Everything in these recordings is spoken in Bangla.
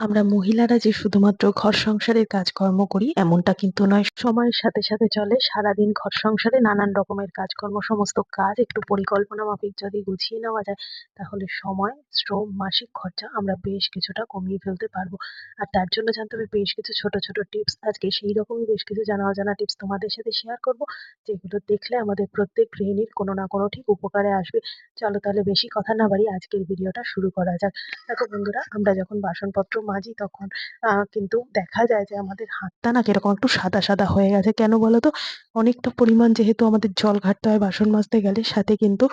আমরা মহিলারা যে শুধুমাত্র ঘর সংসারের কাজকর্ম করি, এমনটা কিন্তু নয়। সময়ের সাথে সাথে চলে, সারাদিন ঘর সংসারে নানান রকমের কাজকর্ম, সমস্ত কাজ একটু পরিকল্পনা মাফিক যদি গুছিয়ে নেওয়া যায়, তাহলে সময়, শ্রম, মাসিক খরচা আমরা বেশ কিছুটা কমিয়ে ফেলতে পারব। আর তার জন্য জানতে হবে, বেশ কিছু ছোট ছোট টিপস আজকে সেই রকমই বেশ কিছু জানা অজানা টিপস তোমাদের সাথে শেয়ার করব, যেগুলো দেখলে আমাদের প্রত্যেক গৃহিণীর কোনো না কোনো ঠিক উপকারে আসবে। চলো তাহলে বেশি কথা না বাড়ি আজকের ভিডিওটা শুরু করা যাক। দেখো বন্ধুরা, আমরা যখন বাসনপত্র মাজি তখন কিন্তু দেখা যায় যে আমাদের হাতটা না কীরকম একটু সাদা সাদা হয়ে গেছে। কেন বলো তো অনেকটা পরিমাণ যেহেতু আমাদের জল ঘাটতে হয় বাসন মাজতে গেলে, সাথে কিন্তু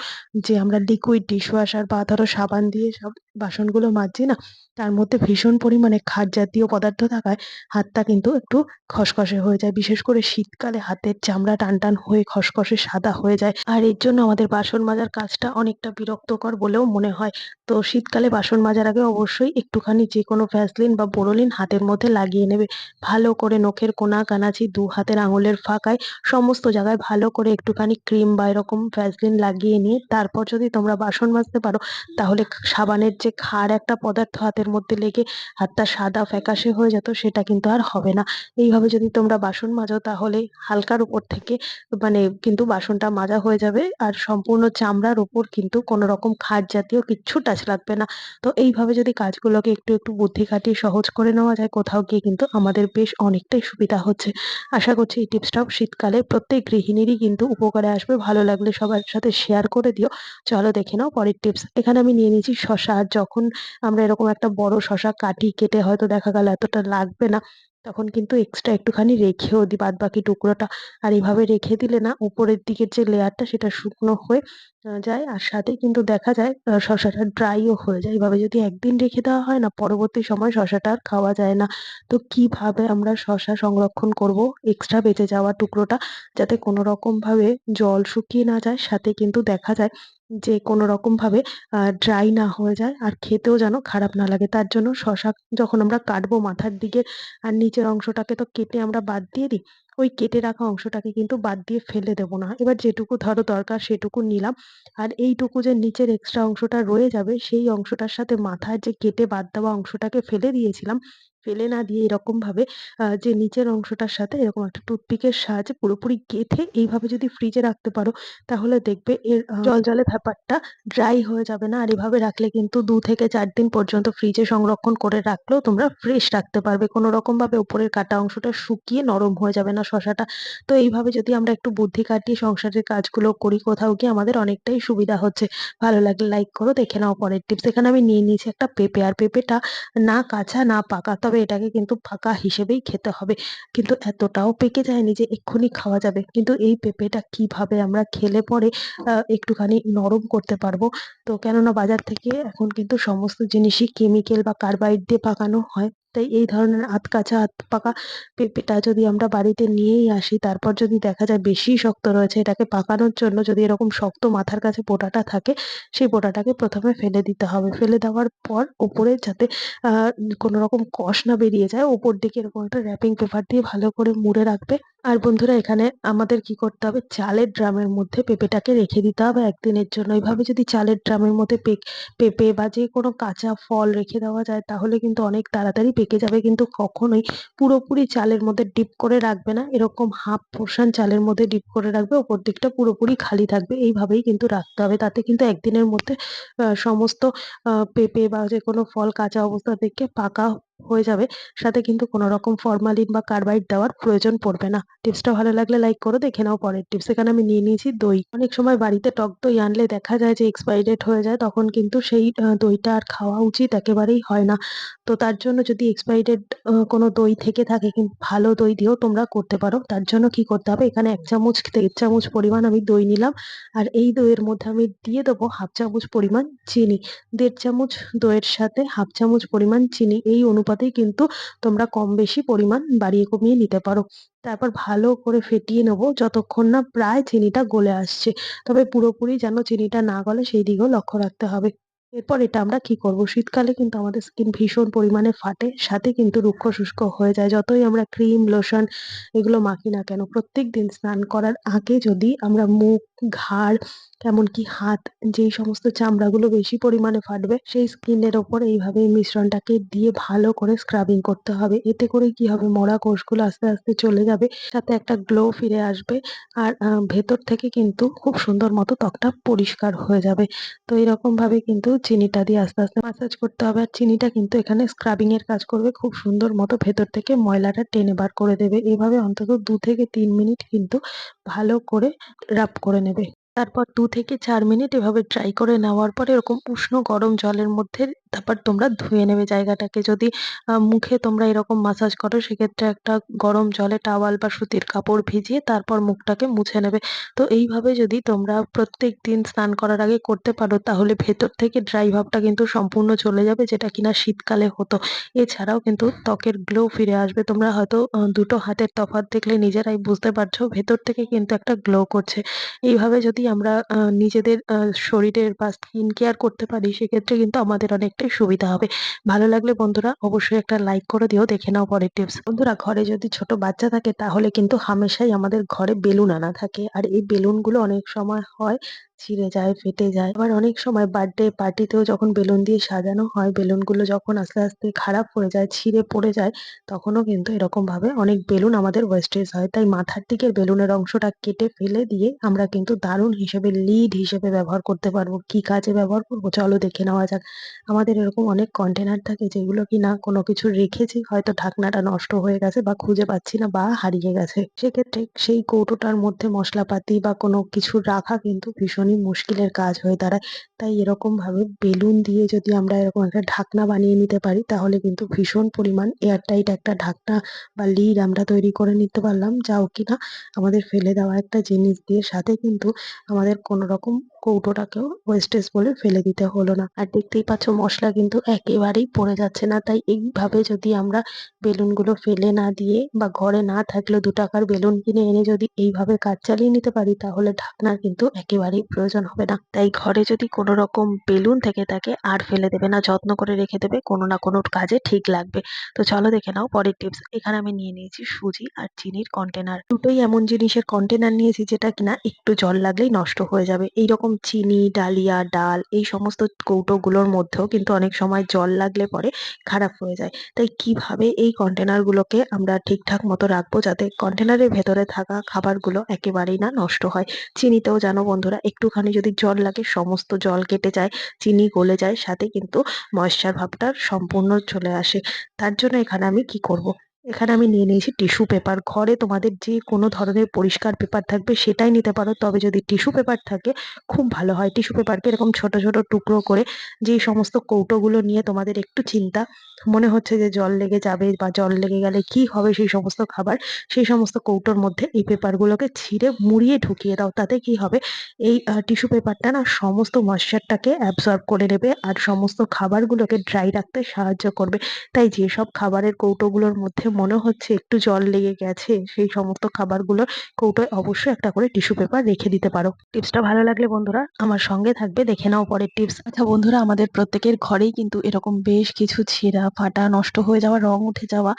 যে আমরা লিকুইড ডিশওয়াশার বা ধরো সাবান দিয়ে সব বাসনগুলো মাজছি না, তার মধ্যে ভীষণ পরিমাণে ক্ষার জাতীয় পদার্থ থাকায় হাতটা কিন্তু একটু খসখসে হয়ে যায়। বিশেষ করে শীতকালে হাতের চামড়া টান টান হয়ে খসখসে সাদা হয়ে যায়। আর এর জন্য আমাদের বাসন মাজার কাজটা অনেকটা বিরক্তকর বলেও মনে হয়। তো শীতকালে বাসন মাজার আগে অবশ্যই একটুখানি যে কোনো ভ্যাসলিন বা বোরোলিন হাতের মধ্যে লাগিয়ে নেবে। ভালো করে নখের কোনা, কানাচি, দু হাতের আঙুলের ফাঁকায় সমস্ত জায়গায় ভালো করে একটুখানি ক্রিম বা এরকম ভ্যাসলিন লাগিয়ে নিয়ে, তারপর যদি তোমরা বাসন মাজতে পারো, তাহলে সাবানের যে ক্ষার একটা পদার্থ হাতের মধ্যে লেগে হাতটা সাদা ফ্যাকাশে হয়ে যেত, সেটা কিন্তু আর হবে না। এইভাবে যদি তোমরা বাসন মাজো তাহলে হালকার উপর থেকে মানে কিন্তু বাসনটা মাজা হয়ে যাবে আর সম্পূর্ণ চামড়ার উপর কিন্তু কোনো রকম ক্ষার জাতীয় কিচ্ছু টাচ লাগবে না। তো এইভাবে যদি কাজগুলোকে একটু একটু বুদ্ধি খাটিয়ে সহজ করে নেওয়া যায়, কোথাও গিয়ে কিন্তু আমাদের বেশ অনেকটাই সুবিধা হচ্ছে। আশা করছি এই টিপসটাও শীতকালে প্রত্যেক গৃহিণীরই কিন্তু উপকারে আসবে। ভালো লাগলে সবার সাথে শেয়ার করে দিও। চলো দেখে নাও পরের টিপস। এখানে আমি নিয়ে নিয়েছি শশা আর যখন আমরা এরকম একটা বড় শসা কাটি কেটে হয়তো দেখা গেল এতটা লাগবে না। তখন কিন্তু এক্সট্রা একটুখানি রেখেও দিই বাদ বাকি টুকরোটা আর এইভাবে রেখে দিলে না উপরের দিকের যে লেয়ারটা সেটা শুকনো হয়ে যায় আর সাথে কিন্তু দেখা যায় শশাটা ড্রাইও হয়ে যায়। এভাবে যদি একদিন রেখে দেওয়া হয় না, পরবর্তী সময় শশাটা আর খাওয়া যায় না। তো কীভাবে আমরা শশা সংরক্ষণ করব এক্সট্রা বেঁচে যাওয়া টুকরোটা যাতে কোনো রকম ভাবে জল শুকিয়ে না যায়? সাথে কিন্তু দেখা যায় যে কোনো রকম ভাবে ড্রাই না হয়ে যায় আর খেতেও যেন খারাপ না লাগে। তার জন্য শশা যখন আমরা কাটবো মাথার দিকে আর নিচের অংশটাকে তো কেটে আমরা বাদ দিয়ে দিই। ওই কেটে রাখা অংশটাকে কিন্তু বাদ দিয়ে ফেলে দেবো না। এবার যেটুকু ধরো দরকার সেটুকু নিলাম। আর এইটুকু যে নিচের এক্সট্রা অংশটা রয়ে যাবে, সেই অংশটার সাথে মাথার যে কেটে বাদ দেওয়া অংশটাকে ফেলে দিয়েছিলাম। ফেলে না দিয়ে এরকম ভাবে যে নিচের অংশটার সাথে এরকম একটা টুথপিকের সাহায্যে পুরোপুরি গেঁথে এইভাবে যদি ফ্রিজে রাখতে পারো তাহলে দেখবে এর জলজলে ব্যাপারটা ড্রাই হয়ে যাবে না। আর এভাবে রাখলে কিন্তু দু থেকে চার দিন পর্যন্ত ফ্রিজে সংরক্ষণ করে রাখলেও তোমরা ফ্রেশ রাখতে পারবে। কোনো রকম ভাবে উপরের কাটা অংশটা শুকিয়ে নরম হয়ে যাবে না শশাটা। তো এইভাবে যদি আমরা একটু বুদ্ধি কাটিয়ে সংসারের কাজগুলো করি কোথাও গিয়ে আমাদের অনেকটাই সুবিধা হচ্ছে। ভালো লাগলে লাইক করো দেখে নাও পরের টিপস এখানে আমি নিয়ে নিয়েছি একটা পেঁপে আর পেঁপেটা না কাঁচা না পাকা। তবে এটাকে কিন্তু ফাঁকা হিসেবেই খেতে হবে। কিন্তু এতটাও পেকে যায়নি যে এক্ষুনি খাওয়া যাবে। কিন্তু এই পেঁপেটা কীভাবে আমরা খেলে পরে একটুখানি নরম করতে পারব? তো কেননা বাজার থেকে এখন কিন্তু সমস্ত জিনিসই কেমিক্যাল বা কার্বাইড দিয়ে পাকানো হয়। তাই এই ধরনের আধ কাঁচা, আধ পাকা পেঁপেটা যদি আমরা বাড়িতে নিয়েই আসি, তারপর যদি দেখা যায় বেশি শক্ত রয়েছে এটাকে পাকানোর জন্য যদি এরকম শক্ত মাথার কাছে পোটাটা থাকে, সেই পোটাটাকে প্রথমে ফেলে দিতে হবে। ফেলে দেওয়ার পর ওপরে যাতে কোনো রকম কষ না বেরিয়ে যায়, ওপর দিকে এরকম একটা র্যাপিং পেপার দিয়ে ভালো করে মুড়ে রাখবে। আর বন্ধুরা, এখানে আমাদের কি করতে হবে? চালের ড্রামের মধ্যে পেঁপেটাকে রেখে দিতে হবে একদিনের জন্য। এইভাবে যদি চালের ড্রামের মধ্যে পেঁপে বা যে কোনো কাঁচা ফল রেখে দেওয়া যায়, তাহলে কিন্তু অনেক তাড়াতাড়ি পেকে যাবে কিন্তু কখনোই পুরোপুরি চালের মধ্যে ডিপ করে রাখবে না। এরকম হাফ পোর্শন চালের মধ্যে ডিপ করে রাখবে, ওপর দিকটা পুরোপুরি খালি থাকবে। এইভাবেই কিন্তু রাখতে হবে। তাতে কিন্তু একদিনের মধ্যে সমস্ত পেঁপে বা যে কোনো ফল, কাঁচা অবস্থা থেকে পাকা হয়ে যাবে, সাথে কিন্তু কোনো রকম ফরমালিন বা কার্বাইড দেওয়ার প্রয়োজন পড়বে না। টিপসটা ভালো লাগলে লাইক করো, দেখে নাও পরের টিপস এখানে আমি নিয়ে নিয়েছি দই। অনেক সময় বাড়িতে টক দই আনলে দেখা যায় যে এক্সপায়ারি ডেট হয়ে যায়, তখন কিন্তু সেই দইটা আর খাওয়া উচিত একেবারেই হয় না। তো তার জন্য যদি এক্সপায়ারি ডেট কোনো দই থেকে থাকে কিন্তু ভালো দই দিয়েও তোমরা করতে পারো। তার জন্য কি করতে হবে? এখানে এক চামচ দেড় চামচ পরিমাণ আমি দই নিলাম। আর এই দইয়ের মধ্যে আমি দিয়ে দেবো হাফ চামচ পরিমাণ চিনি। দেড় চামচ দইয়ের সাথে হাফ চামচ পরিমাণ চিনি। এই অনুপাতেই কিন্তু তোমরা কম বেশি পরিমাণ বাড়িয়ে কমিয়ে নিতে পারো। তারপর ভালো করে ফেটিয়ে নেব যতক্ষণ না প্রায় চিনিটা গলে আসছে। তবে পুরোপুরি যেন চিনিটা না গলে সেই দিকেও লক্ষ্য রাখতে হবে। এরপর এটা আমরা কি করব? শীতকালে কিন্তু আমাদের স্কিন ভীষণ পরিমাণে ফাটে, সাথে কিন্তু রুক্ষ শুষ্ক হয়ে যায়। যতই আমরা ক্রিম লোশন এগুলো মাখি না কেন প্রত্যেক দিন স্নান করার আগে যদি আমরা মুখ ঘাড়, এমনকি হাত, যেই সমস্ত চামড়াগুলো বেশি পরিমাণে ফাটবে, সেই স্কিনের ওপর এইভাবে এই মিশ্রণটাকে দিয়ে ভালো করে স্ক্রাবিং করতে হবে। এতে করে কি হবে, মরা কোষগুলো আস্তে আস্তে চলে যাবে, সাথে একটা গ্লো ফিরে আসবে, আর ভেতর থেকে কিন্তু খুব সুন্দর মতো ত্বকটা পরিষ্কার হয়ে যাবে। তো এরকম ভাবে কিন্তু চিনিটা দিয়ে আস্তে আস্তে মাসাজ করতে হবে, আর চিনিটা কিন্তু এখানে স্ক্রাবিং এর কাজ করবে, খুব সুন্দর মতো ভেতর থেকে ময়লাটা টেনে বার করে দেবে। এভাবে অন্তত দু থেকে তিন মিনিট কিন্তু ভালো করে রাব করে নেবে। তারপর দু থেকে চার মিনিট এভাবে ট্রাই করে নেওয়ার পরে এরকম উষ্ণ গরম জলের মধ্যে তারপর তোমরা ধুয়ে নেবে জায়গাটাকে। যদি মুখে তোমরা এরকম মাসাজ করো, সেক্ষেত্রে একটা গরম জলে টাওয়াল বা সুতির কাপড় ভিজিয়ে তারপর মুখটাকে মুছে নেবে। তো এইভাবে যদি তোমরা প্রত্যেক দিন স্নান করার আগে করতে পারো, তাহলে ভেতর থেকে ড্রাই ভাবটা কিন্তু সম্পূর্ণ চলে যাবে, যেটা কিনা শীতকালে হতো। এছাড়াও কিন্তু ত্বকের গ্লো ফিরে আসবে। তোমরা হয়তো দুটো হাতের তফাৎ দেখলে নিজেরাই বুঝতে পারছ, ভেতর থেকে কিন্তু একটা গ্লো করছে। এইভাবে যদি আমরা নিজেদের শরীরের বা স্কিন কেয়ার করতে পারি, সেক্ষেত্রে কিন্তু আমাদের অনেকটাই সুবিধা হবে। ভালো লাগলে বন্ধুরা অবশ্যই একটা লাইক করে দিও, দেখে নাও পরের টিপস বন্ধুরা ঘরে যদি ছোট বাচ্চা থাকে তাহলে কিন্তু হামেশাই আমাদের ঘরে বেলুন আনা থাকে। আর এই বেলুনগুলো অনেক সময় হয় ছিঁড়ে যায়, ফেটে যায়। আবার অনেক সময় বার্থডে পার্টিতেও যখন বেলুন দিয়ে সাজানো হয়, বেলুনগুলো যখন আস্তে আস্তে খারাপ হয়ে যায়, ছিঁড়ে পড়ে যায়, তখনও কিন্তু এরকম ভাবে অনেক বেলুন আমাদের ওয়েস্টেজ হয়। তাই মাথার দিকের বেলুনের অংশটা কেটে ফেলে দিয়ে আমরা কিন্তু দারুণ হিসেবে লিড হিসেবে ব্যবহার করতে পারব। কি কাজে ব্যবহার করব? চলো দেখে নেওয়া যাক। আমাদের এরকম অনেক কন্টেনার থাকে যেগুলো কি না কোনো কিছু রেখেছি, হয়তো ঢাকনাটা নষ্ট হয়ে গেছে বা খুঁজে পাচ্ছি না বা হারিয়ে গেছে। সেক্ষেত্রে সেই কৌটোটার মধ্যে মশলাপাতি বা কোনো কিছু রাখা কিন্তু ভীষণই মুশকিলের কাজ হয়ে দাঁড়ায়। তাই এরকম ভাবে বেলুন দিয়ে যদি আমরা এরকম একটা ঢাকনা বানিয়ে নিতে পারি, তাহলে কিন্তু ভীষণ পরিমাণ এয়ারটাইট একটা ঢাকনা বা লিড আমরা তৈরি করে নিতে পারলাম। যাও কিনা আমাদের ফেলে দেওয়া একটা জিনিস দিয়ে, সাথে কিন্তু আমাদের কোনো রকম কৌটোটাকেও ওয়েস্টেজ বলে ফেলে দিতে হলো না। আর দেখতেই পাচ্ছ মশলা কিন্তু একেবারেই পড়ে যাচ্ছে না। তাই এইভাবে যদি আমরা বেলুনগুলো ফেলে না দিয়ে বা ঘরে না থাকলেও দু টাকার বেলুন কিনে এনে যদি এইভাবে কাজ চালিয়ে নিতে পারি, তাহলে ঢাকনার কিন্তু একেবারেই প্রয়োজন হবে না। তাই ঘরে যদি কোনো রকম বেলুন থেকে থাকে আর ফেলে দেবে না, যত্ন করে রেখে দেবে, কোনো না কোনো কাজে ঠিক লাগবে। তো চলো দেখে নাও পরের টিপস। এখানে আমি নিয়ে নিয়েছি সুজি আর চিনির কন্টেনার দুটোই এমন জিনিসের কন্টেনার নিয়েছি যেটা কিনা একটু জল লাগলেই নষ্ট হয়ে যাবে। এইরকম চিনি, ডালিয়া, ডাল এই সমস্ত কৌটোগুলোর মধ্যেও কিন্তু অনেক সময় জল লাগলে পরে খারাপ হয়ে যায়। তাই কীভাবে এই কন্টেনারগুলোকে আমরা ঠিকঠাক মতো রাখব যাতে কন্টেনারের ভেতরে থাকা খাবারগুলো একেবারেই না নষ্ট হয়? চিনিতেও জানো বন্ধুরা একটুখানি যদি জল লাগে, সমস্ত জল কেটে যায়, চিনি গলে যায়, সাথে কিন্তু ময়েশ্চার ভাবটা সম্পূর্ণ চলে আসে তার জন্য এখানে আমি কি করব। এখানে আমি নিয়ে নিয়েছি টিস্যু পেপার ঘরে তোমাদের যে কোনো ধরনের পরিষ্কার পেপার থাকবে সেটাই নিতে পারো। তবে যদি টিস্যু পেপার থাকে, খুব ভালো হয়। টিস্যু পেপারকে এরকম ছোট ছোট টুকরো করে যে সমস্ত কৌটোগুলো নিয়ে তোমাদের একটু চিন্তা, মনে হচ্ছে যে জল লেগে যাবে বা জল লেগে গেলে কি হবে সেই সমস্ত খাবার, সেই সমস্ত কৌটোর মধ্যে এই পেপারগুলোকে ছিঁড়ে মুড়িয়ে ঢুকিয়ে দাও। তাতে কি হবে? এই টিস্যু পেপারটা না সমস্ত ময়েশ্চারটাকে অ্যাবসর্ব করে নেবে আর সমস্ত খাবারগুলোকে ড্রাই রাখতে সাহায্য করবে। তাই যেসব খাবারের কৌটোগুলোর মধ্যে মনে হচ্ছে একটু জল লেগে গেছে, সেই সমস্ত খাবারগুলো কৌটোয় অবশ্যই একটা করে টিস্যু পেপার রেখে দিতে পারো। টিপসটা ভালো লাগলে বন্ধুরা আমার সঙ্গে থাকবে, দেখে নাও পরের টিপস। আচ্ছা বন্ধুরা, আমাদের প্রত্যেকের ঘরেই কিন্তু এরকম বেশ কিছু ছেঁড়া, ফাটা, নষ্ট হয়ে যাওয়া, রং উঠে যাওয়া,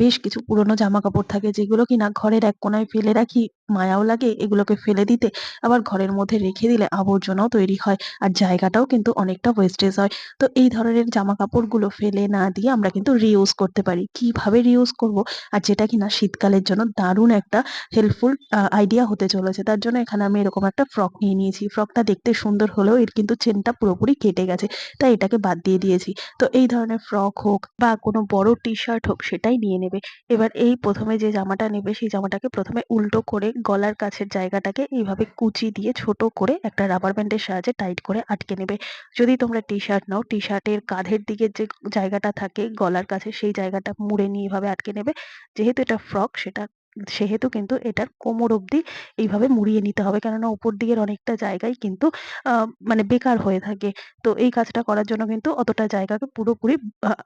বেশ কিছু পুরনো জামা কাপড় থাকে যেগুলো কিনা ঘরের এক কোনায় ফেলে রাখি। মায়াও লাগে এগুলোকে ফেলে দিতে। আবার ঘরের মধ্যে রেখে দিলে আবর্জনাও তৈরি হয় আর জায়গাটাও কিন্তু অনেকটা ওয়েস্টেজ হয়। তো এই ধরনের জামা কাপড়গুলো ফেলে না দিয়ে আমরা কিন্তু রিউজ করতে পারি। কীভাবে রিউজ করব? আর যেটা কিনা শীতকালের জন্য দারুণ একটা হেল্পফুল আইডিয়া হতে চলেছে। তার জন্য এখানে আমি এরকম একটা ফ্রক নিয়ে নিয়েছি। ফ্রকটা দেখতে সুন্দর হলেও এর কিন্তু চেনটা পুরোপুরি কেটে গেছে, তাই এটাকে বাদ দিয়ে দিয়েছি। তো এই ধরনের ফ্রক হোক বা কোনো বড় টি শার্ট হোক সেটাই নিয়ে নেবে। এবার এই প্রথমে যে জামাটা নেবে সেই জামাটাকে প্রথমে উল্টো করে গলার কাছের জায়গাটাকে এইভাবে কুচি দিয়ে ছোট করে একটা রাবার ব্যান্ডের সাহায্যে টাইট করে আটকে নেবে। যদি তোমরা টি শার্ট নাও টি শার্টের কাঁধের দিকে যে জায়গাটা থাকে গলার কাছে সেই জায়গাটা মুড়ে নিয়ে এভাবে আটকে নেবে। যেহেতু এটা ফ্রক সেটা সেহেতু কিন্তু এটার কোমর অবধি এইভাবে মুড়িয়ে নিতে হবে। কেননা উপর দিকের অনেকটা জায়গায় কিন্তু মানে বেকার হয়ে থাকে। তো এই কাজটা করার জন্য কিন্তু অতটা জায়গাকে পুরোপুরি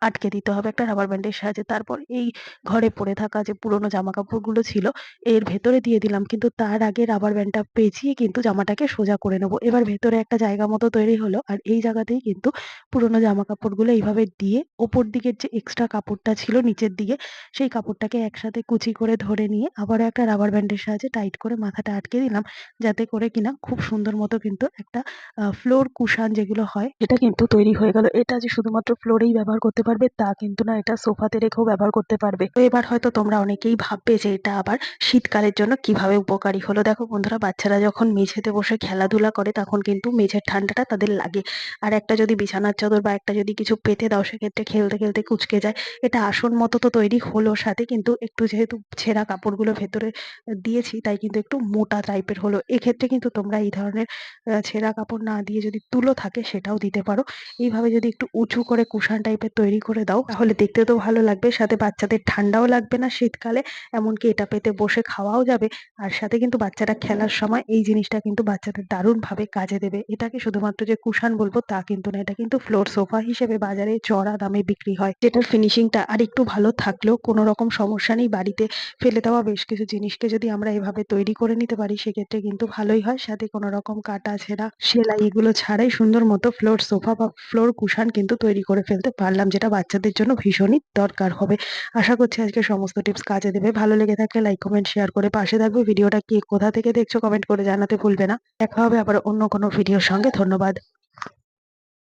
আটকে দিতে হবে একটা রাবার ব্যান্ডের সাহায্যে। তারপর এই ঘরে পড়ে থাকা যে পুরোনো জামা কাপড়গুলো ছিল, এর ভেতরে দিয়ে দিলাম। কিন্তু তার আগে রাবার ব্যান্ডটা পেঁচিয়ে কিন্তু জামাটাকে সোজা করে নেব। এবার ভেতরে একটা জায়গা মতো তৈরি হলো আর এই জায়গাতেই কিন্তু পুরোনো জামা কাপড়গুলো এইভাবে দিয়ে, ওপর দিকের যে এক্সট্রা কাপড়টা ছিল নিচের দিকে, সেই কাপড়টাকে একসাথে কুচি করে ধরে নিয়ে আবারও একটা রাবার ব্যান্ডের সাহায্যে টাইট করে মাথাটা আটকে দিলাম। যাতে করে কিনা খুব সুন্দর মতো কিন্তু একটা ফ্লোর কুশান যেগুলো হয়, এটা কিন্তু তৈরি হয়ে গেল। এটা যে শুধুমাত্র ফ্লোরেই ব্যবহার করতে পারবে, তা কিন্তু না, এটা সোফাতে রেখেও ব্যবহার করতে পারবে। তো এবার হয়তো তোমরা অনেকেই ভাববে যে এটা আবার শীতকালের জন্য কীভাবে উপকারী হলো। দেখো বন্ধুরা, বাচ্চারা যখন মেঝেতে বসে খেলাধুলা করে, তখন কিন্তু মেঝের ঠান্ডাটা তাদের লাগে। আর একটা যদি বিছানার চাদর বা একটা যদি কিছু পেতে দাও, সেক্ষেত্রে খেলতে খেলতে কুচকে যায়। এটা আসন মতো তো তৈরি হলো সাথে, কিন্তু একটু যেহেতু ছেঁড়া কাপড়গুলো ভেতরে দিয়েছি, তাই কিন্তু একটু মোটা টাইপের হলো। এক্ষেত্রে কিন্তু তোমরা এই ধরনের ছেঁড়া কাপড় না দিয়ে যদি তুলো থাকে, সেটাও দিতে পারো। এইভাবে যদি একটু উঁচু করে কুশান টাইপের তৈরি করে দাও, তাহলে দেখতে তো ভালো লাগবে। সাথে বাচ্চাদের ঠান্ডাও লাগবে না শীতকালে, এমনকি এটা পেতে বসে খাওয়াও যাবে। আর সাথে কিন্তু বাচ্চারা খেলার সময় এই জিনিসটা কিন্তু বাচ্চাদের দারুণভাবে কাজে দেবে। এটাকে শুধুমাত্র যে কুশান বলব, তা কিন্তু না। এটা কিন্তু ফ্লোর সোফা হিসেবে বাজারে চড়া দামে বিক্রি হয়, যেটার ফিনিশিংটা আর একটু ভালো থাকলেও কোনো রকম সমস্যা নেই। বাড়িতে ফেলে দেওয়া বেশ কিছু জিনিসকে যদি আমরা এভাবে তৈরি করে নিতে পারি, সেক্ষেত্রে কিন্তু ভালোই হয়। সাথে কোনো রকম কাটা ছেঁড়া সেলাই এগুলো ছাড়াই সুন্দর মতো ফ্লোর সোফা বা ফ্লোর কুশান কিন্তু তৈরি করে ফেলতে পারলাম, যেটা বাচ্চাদের জন্য ভীষণই দরকার হবে। আশা করছি আজকে সমস্ত টিপস কাজে দেবে। ভালো লেগে থাকলে লাইক কমেন্ট শেয়ার করে পাশে থাকবে। ভিডিওটা কি কোথা থেকে দেখছ কমেন্ট করে জানাতে ভুলবে না। দেখা হবে আবার অন্য কোনো ভিডিওর সঙ্গে। ধন্যবাদ।